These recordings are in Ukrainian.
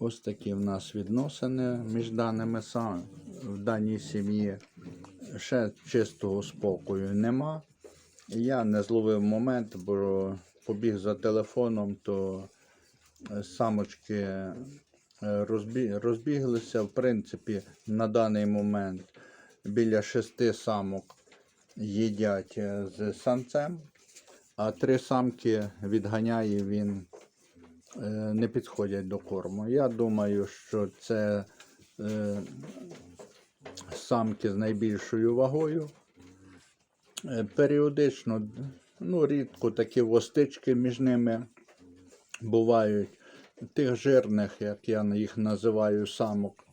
Ось такі в нас відносини між даними сам в даній сім'ї. Ще чистого спокою нема. Я не зловив момент, бо побіг за телефоном, то е, самочки е, розбі- розбіглися. В принципі, на даний момент біля шести самок їдять е, з самцем, а три самки відганяє він не підходять до корму. Я думаю, що це е, самки з найбільшою вагою. Е, Періодично, ну, рідко такі востички між ними бувають. Тих жирних, як я їх називаю, самок,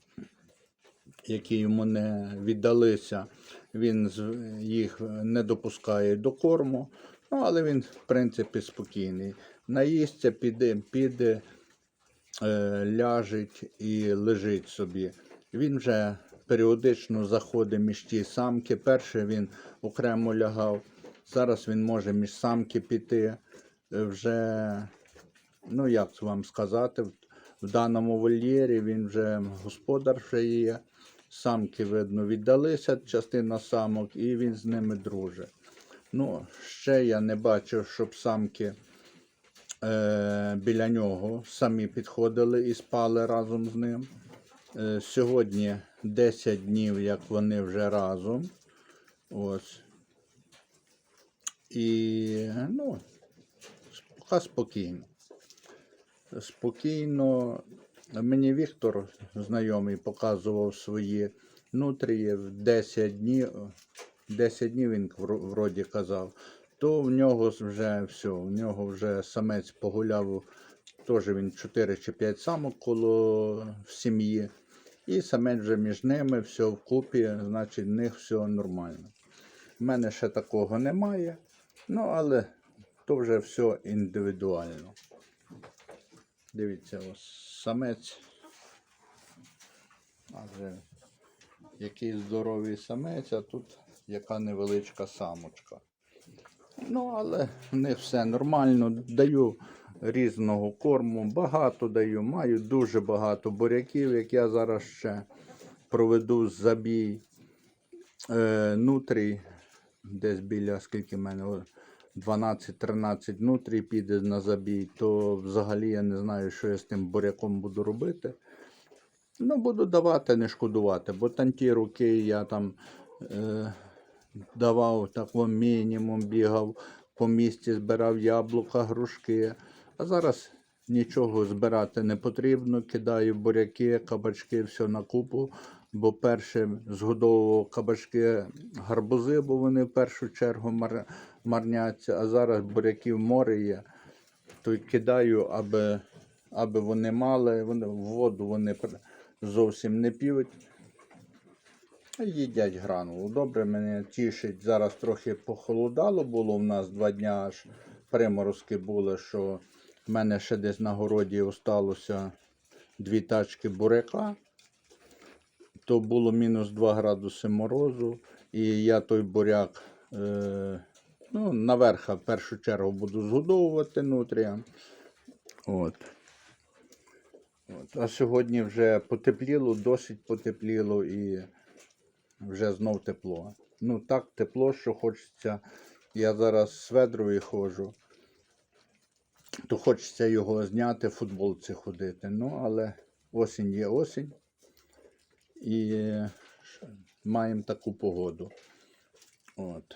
які йому не віддалися, він їх не допускає до корму. Ну, але він, в принципі, спокійний. Наїсться, піде, піде, е, ляжить і лежить собі. Він вже періодично заходить між ті самки. Перше він окремо лягав. Зараз він може між самки піти. Е, Вже, ну як вам сказати, в, даному вольєрі він вже господар вже є. Самки, видно, віддалися, частина самок, і він з ними дружить. Ну, ще я не бачив, щоб самки е, біля нього самі підходили і спали разом з ним. Е, сьогодні 10 днів, як вони вже разом. Ось. І ну, поки спокійно. Спокійно. Мені Віктор, знайомий, показував свої нутрії в 10 днів. 10 днів він вроді казав, то в нього вже все, в нього вже самець погуляв, теж він 4 чи 5 самок коло в сім'ї. І самець вже між ними, все вкупі, значить, в них все нормально. У мене ще такого немає, ну але то вже все індивідуально. Дивіться, ось самець. А вже який здоровий самець, а тут яка невеличка самочка. Ну, але них все нормально. Даю різного корму, багато даю, маю дуже багато буряків, як я зараз ще проведу забій е, нутрій, десь біля скільки в мене. 12-13 нутрій піде на забій, то взагалі я не знаю, що я з тим буряком буду робити. Ну, буду давати, не шкодувати, бо там ті роки я там е, давав такого мінімум, бігав по місті, збирав яблука, грушки. А зараз нічого збирати не потрібно. Кидаю буряки, кабачки, все на купу. Бо перше згодовував кабачки гарбузи, бо вони в першу чергу мар... марняться, а зараз буряків море є. То кидаю, аби, аби вони мали, вони, в воду вони зовсім не п'ють. Їдять гранулу. Добре, мене тішить. Зараз трохи похолодало було. У нас два дня аж приморозки були, що в мене ще десь на городі осталося дві тачки буряка. То було мінус 2 градуси морозу. І я той буряк е, ну, наверха в першу чергу буду згодовувати нутрія. От. От. А сьогодні вже потепліло, досить потепліло і вже знов тепло. Ну так тепло, що хочеться. Я зараз з ведрою ходжу, то хочеться його зняти, в футболці ходити. Ну, але осінь є осінь. І маємо таку погоду. От,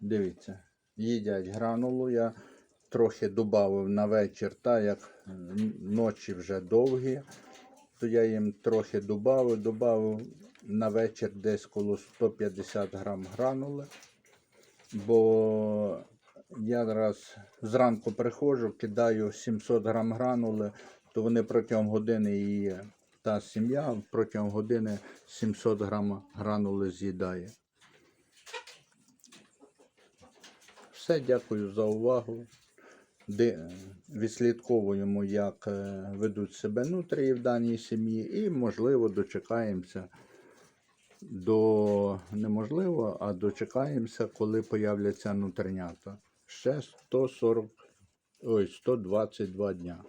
дивіться, їдять гранулу. Я трохи додав на вечір, так як ночі вже довгі, то я їм трохи додав, додав на вечір десь коло 150 грам гранули. Бо я раз зранку приходжу, кидаю 700 грам гранули, то вони протягом години її, та сім'я протягом години 700 грам гранули з'їдає. Все, дякую за увагу. Де відслідковуємо, як е, ведуть себе нутрії в даній сім'ї, і, можливо, дочекаємося до неможливо, а дочекаємося, коли появляться нутринята. Ще 140, ой, 122 дня.